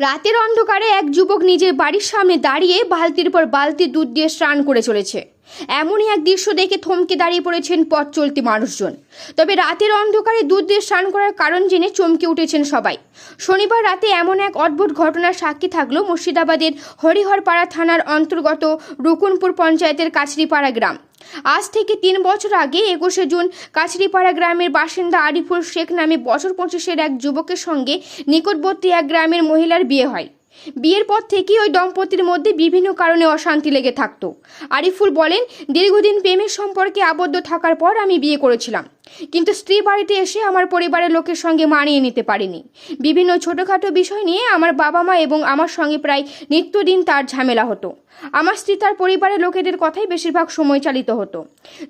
রাতের অন্ধকারে এক যুবক নিজের বাড়ির সামনে দাঁড়িয়ে বালতির পর বালতি দুধ দিয়ে স্নান করে চলেছে। এমনই এক দৃশ্য দেখে থমকে দাঁড়িয়ে পড়েছেন পথ চলতি মানুষজন। তবে রাতের অন্ধকারে দুধ দিয়ে স্নান করার কারণ জেনে চমকে উঠেছেন সবাই। শনিবার রাতে এমন এক অদ্ভুত ঘটনার সাক্ষী থাকল মুর্শিদাবাদের হরিহরপাড়া থানার অন্তর্গত রুকুনপুর পঞ্চায়েতের কাছড়িপাড়া গ্রাম। আজ থেকে তিন বছর আগে একুশে জুন কাছড়িপাড়া গ্রামের বাসিন্দা আরিফুল শেখ নামে বছর পঁচিশের এক যুবকের সঙ্গে নিকটবর্তী এক গ্রামের মহিলার বিয়ে হয়। বিয়ের পর থেকেই ওই দম্পতির মধ্যে বিভিন্ন কারণে অশান্তি লেগে থাকতো। আরিফুল বলেন, দীর্ঘদিন প্রেমের সম্পর্কে আবদ্ধ থাকার পর আমি বিয়ে করেছিলাম। কিন্তু স্ত্রী বাড়িতে এসে আমার পরিবারের লোকের সঙ্গে মানিয়ে নিতে পারিনি। বিভিন্ন ছোটোখাটো বিষয় নিয়ে আমার বাবা মা এবং আমার সঙ্গে প্রায় নিত্যদিন তার ঝামেলা হতো। আমার স্ত্রী তার পরিবারের লোকেদের কথাই বেশিরভাগ সময় চালিত হতো।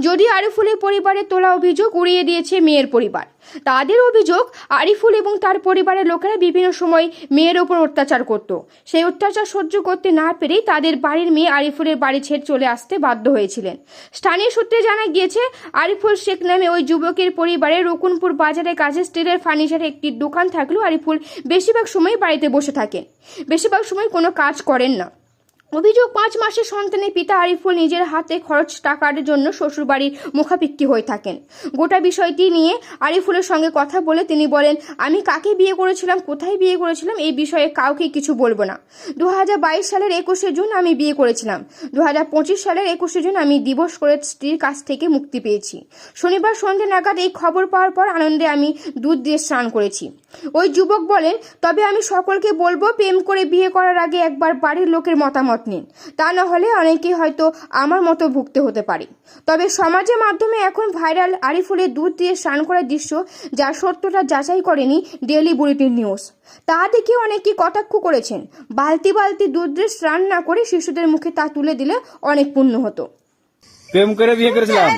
যদিও আরিফুলের পরিবারের তোলা অভিযোগ উড়িয়ে দিয়েছে মেয়ের পরিবার। তাদের অভিযোগ আরিফুল এবং তার পরিবারের লোকেরা বিভিন্ন সময় মেয়ের ওপর অত্যাচার করত। সেই অত্যাচার সহ্য করতে না পেরেই তাদের বাড়ির মেয়ে আরিফুলের বাড়ি ছেড়ে চলে আসতে বাধ্য হয়েছিলেন। স্থানীয় সূত্রে জানা গিয়েছে, আরিফুল শেখ নামে ওই যুবকের পরিবারে রকুনপুর বাজারের কাছে স্টিলের ফার্নিচারের একটি দোকান থাকলেও আরিফুল বেশিরভাগ সময় বাড়িতে বসে থাকে। বেশিরভাগ সময় কোনো কাজ করেন না। অভিযোগ, পাঁচ মাসের সন্তানের পিতা আরিফুল নিজের হাতে খরচ টাকার জন্য শ্বশুরবাড়ির মুখাপিক্ষি হয়ে থাকেন। গোটা বিষয়টি নিয়ে আরিফুলের সঙ্গে কথা বলে তিনি বলেন, আমি কাকে বিয়ে করেছিলাম, কোথায় বিয়ে করেছিলাম, এই বিষয়ে কাউকে কিছু বলব না। দু হাজার বাইশ সালের একুশে জুন আমি বিয়ে করেছিলাম। দু হাজার পঁচিশ সালের একুশে জুন আমি দিবস করে স্ত্রীর কাছ থেকে মুক্তি পেয়েছি। শনিবার সন্ধ্যে নাগাদ এই খবর পাওয়ার পর আনন্দে আমি দুধ দিয়ে স্নান করেছি। ওই যুবক বলেন তবে আমি সকলকে বলব প্রেম করে বিয়ে করার আগে একবার বাড়ির লোকের মতামত নিন। তা না হলে অনেকেই হয়তো আমার মতো ভুগতে হতে পারে। তবে সমাজের মাধ্যমে এখন ভাইরাল আরিফুলের দুধ দিয়ে স্নান করার দৃশ্য যার সত্যটা যাচাই করেনি ডেলি বুলেটিন নিউজ। তা দেখে অনেকেই কটাক্ষ করেছেন বালতি বালতি দুধ দিয়ে স্নান না করে শিশুদের মুখে তা তুলে দিলে অনেক পুণ্য হতো। প্রেম করে বিয়ে করেছিলাম।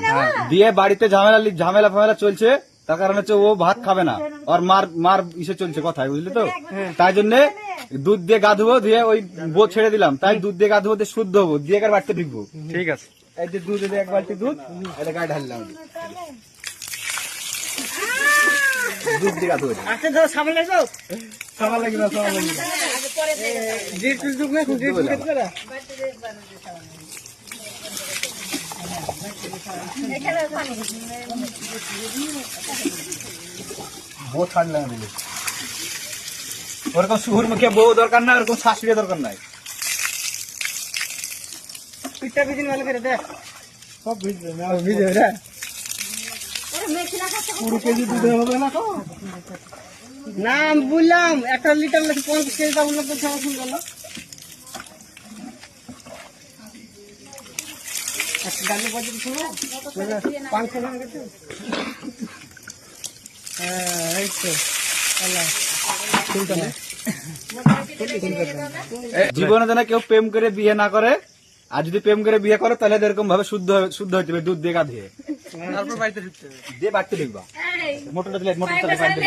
দিয়ে বাড়িতে ঝামেলা ঝামেলা ফামেলা চলছে। তার কারণ হচ্ছে ও ভাত খাবে না। আর মার মার ইসে চলছে কথায় বুঝলি তো? তাই জন্য দুধ দিয়ে গা ধুবো দিয়ে ওই বো ছেড়ে দিলাম। তাই দুধ দিয়ে গা ধুবো দিয়ে শুদ্ধ হব দিয়ে একবার বাড়িতে ঢুকবো। ঠিক আছে। এই যে দুধ এক বালতি দুধ এটা গায়ে ঢাললাম। দুধ দিয়ে গা ধুবো আচ্ছা ধরো সামনে লাগো সবার লাগবে না সবার লাগবে না। জিট টুক না জিট টুক করে বউ ছাড়লাম আমি ওরকম শুহুর মুখে বউ দরকার নাই ওরকম শাশুড়ি দরকার নাই। পিঠটা বিদিন ভালো করে দে। সব ভিজবে না? ভিজবে রে পুরো কেজি দুধ হবে না তো? না আমি একটা লিটার লাগে পঞ্চাশ কেজি দাম বললাম তো ছাড়া শুনলো না একটা ডালে পঞ্চাশ শুনো পাঁচশো টাকা গেছে হ্যাঁ এই তো আল্লাহ শুনতে না জীবনে যেন কেউ প্রেম করে বিয়ে না করে আর যদি প্রেম করে বিয়ে করে তাহলে এরকম ভাবে শুদ্ধ শুদ্ধ হইতে হবে দুধ দিয়ে গা ধুয়ে। তারপর বাড়িতে ঢুকতে হবে। দিয়ে বাড়তে ঢুকবা। মোটরটা বাড়িতে